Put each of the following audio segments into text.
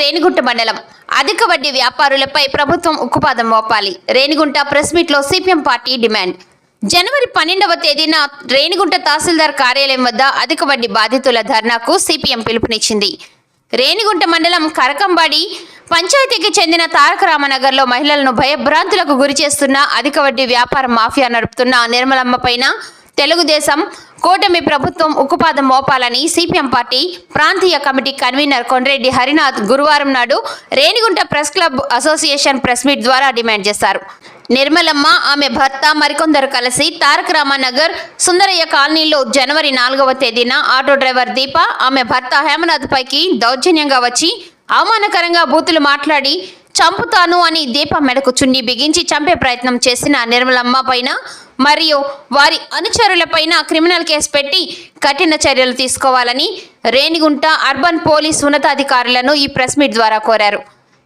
రేణిగుంట మండలం. అధిక వడ్డీ వ్యాపారులపై ప్రభుత్వం ఉక్కుపాదం మోపాలి. రేణిగుంట ప్రెస్ మీట్లో సిపిఎం పార్టీ డిమాండ్. జనవరి పన్నెండవ తేదీన రేణిగుంట తహసీల్దార్ కార్యాలయం వద్ద అధిక వడ్డీ బాధితుల ధర్నాకు సిపిఎం పిలుపునిచ్చింది. రేణిగుంట మండలం కరకంబాడి పంచాయతీకి చెందిన తారక రామనగర్లో మహిళలను భయభ్రాంతులకు గురి చేస్తున్న అధిక వడ్డీ వ్యాపార మాఫియా నడుపుతున్న నిర్మలమ్మ పైన తెలుగుదేశం కూటమి ప్రభుత్వం ఉక్కుపాదం మోపాలని సిపిఎం పార్టీ ప్రాంతీయ కమిటీ కన్వీనర్ కొండ్రెడ్డి హరినాథ్ గురువారం నాడు Renigunta press club association press meet ద్వారా డిమాండ్ చేశారు. నిర్మలమ్మ ఆమె భర్త మరికొందరు కలిసి తారక రామానగర్ సుందరయ్య కాలనీలో జనవరి నాలుగవ తేదీన ఆటో డ్రైవర్ దీప ఆమె భర్త హేమనాథ్ పైకి దౌర్జన్యంగా వచ్చి అవమానకరంగా బూతులు మాట్లాడి చంపుతాను అని దీప మెడకు చున్ని బిగించి చంపే ప్రయత్నం చేసిన నిర్మలమ్మ పైన మరియు వారి అనుచరులపైన క్రిమినల్ కేసు పెట్టి కఠిన చర్యలు తీసుకోవాలని రేణిగుంట అర్బన్ పోలీస్ ఉన్నతాధికారులను ఈ ప్రెస్ మీట్ ద్వారా కోరారు.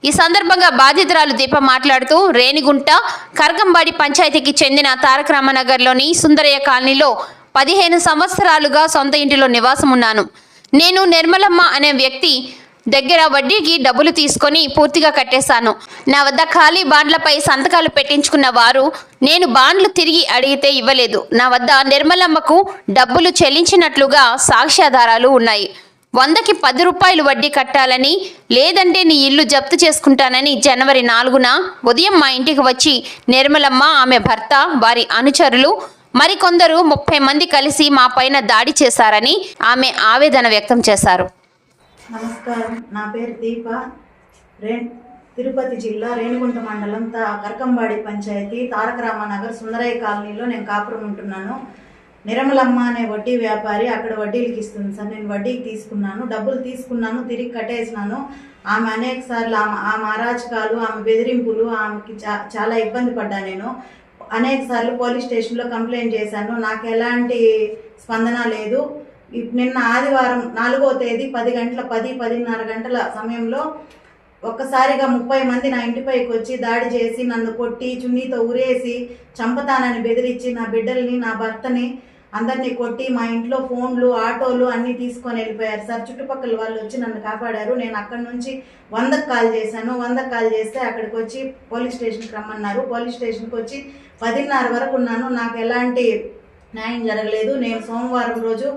ఈ సందర్భంగా బాధితురాలు దీప మాట్లాడుతూ రేణిగుంట కరగంబాడి పంచాయతీకి చెందిన తారక రామనగర్లోని సుందరయ్య కాలనీలో పదిహేను సంవత్సరాలుగా సొంత ఇంటిలో నివాసం ఉన్నాను నేను నిర్మలమ్మ అనే వ్యక్తి దగ్గర వడ్డీకి డబ్బులు తీసుకొని పూర్తిగా కట్టేశాను. నా వద్ద ఖాళీ బాండ్లపై సంతకాలు పెట్టించుకున్న వారు నేను బాండ్లు తిరిగి అడిగితే ఇవ్వలేదు. నా వద్ద నిర్మలమ్మకు డబ్బులు చెల్లించినట్లుగా సాక్ష్యాధారాలు ఉన్నాయి. వందకి పది రూపాయలు వడ్డీ కట్టాలని లేదంటే నీ ఇల్లు జప్తు చేసుకుంటానని జనవరి నాలుగున ఉదయం మా ఇంటికి వచ్చి నిర్మలమ్మ ఆమె భర్త వారి అనుచరులు మరికొందరు ముప్పై మంది కలిసి మా పైన దాడి చేశారని ఆమె ఆవేదన వ్యక్తం చేశారు. నమస్కారం. నా పేరు దీప. రే తిరుపతి జిల్లా రేణిగుంట మండలం తా కరకంబాడి పంచాయతీ తారక రామనగర్ సుందరయ్య కాలనీలో నేను కాపురం ఉంటున్నాను. నిరమలమ్మ అనే వడ్డీ వ్యాపారి అక్కడ వడ్డీలకి ఇస్తుంది సార్. నేను వడ్డీకి తీసుకున్నాను. డబ్బులు తీసుకున్నాను తిరిగి కట్టేసినాను. ఆమె అనేక సార్లు ఆమె ఆమె అరాచకాలు ఆమె బెదిరింపులు ఆమెకి చా చాలా ఇబ్బంది పడ్డా నేను. అనేక సార్లు పోలీస్ స్టేషన్లో కంప్లైంట్ చేశాను. నాకు ఎలాంటి స్పందన లేదు. నిన్న ఆదివారం నాలుగో తేదీ పది గంటల పది పదిన్నర గంటల సమయంలో ఒక్కసారిగా ముప్పై మంది నా ఇంటిపైకి వచ్చి దాడి చేసి నన్ను కొట్టి చున్నీతో ఉరేసి చంపతానని బెదిరించి నా బిడ్డల్ని నా భర్తని అందరినీ కొట్టి మా ఇంట్లో ఫోన్లు ఆటోలు అన్నీ తీసుకొని వెళ్ళిపోయారు. సార్ చుట్టుపక్కల వాళ్ళు వచ్చి నన్ను కాపాడారు. నేను అక్కడి నుంచి వందకు కాల్ చేశాను. వందకు కాల్ చేస్తే అక్కడికి వచ్చి పోలీస్ స్టేషన్కి రమ్మన్నారు. పోలీస్ స్టేషన్కి వచ్చి పదిన్నర వరకు ఉన్నాను. నాకు ఎలాంటి న్యాయం జరగలేదు. నేను సోమవారం రోజు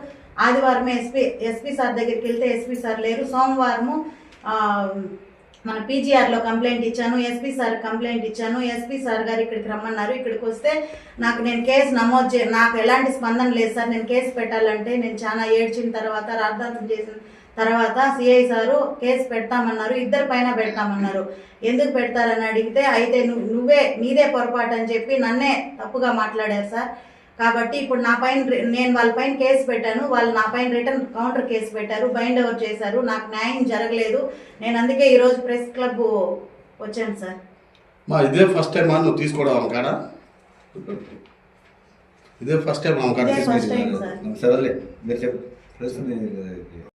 ఆదివారమే ఎస్పీ ఎస్పీ సార్ దగ్గరికి వెళ్తే ఎస్పీ సార్ లేరు. సోమవారము మన పీజీఆర్లో కంప్లైంట్ ఇచ్చాను ఎస్పీ సార్ కంప్లైంట్ ఇచ్చాను ఎస్పీ సార్ గారు ఇక్కడికి రమ్మన్నారు. ఇక్కడికి వస్తే నాకు నేను కేసు నమోదు చే నాకు ఎలాంటి స్పందన లేదు సార్. నేను కేసు పెట్టాలంటే నేను చాలా ఏడ్చిన తర్వాత రాద్ధాంతం చేసిన తర్వాత సిఐ సారు కేసు పెడతామన్నారు ఇద్దరు పైన పెడతామన్నారు. ఎందుకు పెడతారని అడిగితే అయితే నువ్వు నువ్వే నీదే పొరపాటు అని చెప్పి నన్నే తప్పుగా మాట్లాడారు సార్. కాబట్టి ఇప్పుడు నా పైన నేను వాళ్ళ పైన కేసు పెట్టాను వాళ్ళు నా పైన రిటర్న్ కౌంటర్ కేసు పెట్టారు బైండ్ ఓవర్ చేశారు నాకు న్యాయం జరగలేదు. నేను అందుకే ఈరోజు ప్రెస్ క్లబ్ వచ్చాను సార్. మా ఇదే ఫస్ట్ టైం నువ్వు తీసుకోవడం కాడ? ఇదే ఫస్ట్ టైం కాడ ఇదే ఫస్ట్ తీసుకుని టైం సార్. సరేలే మీరు చెప్పు.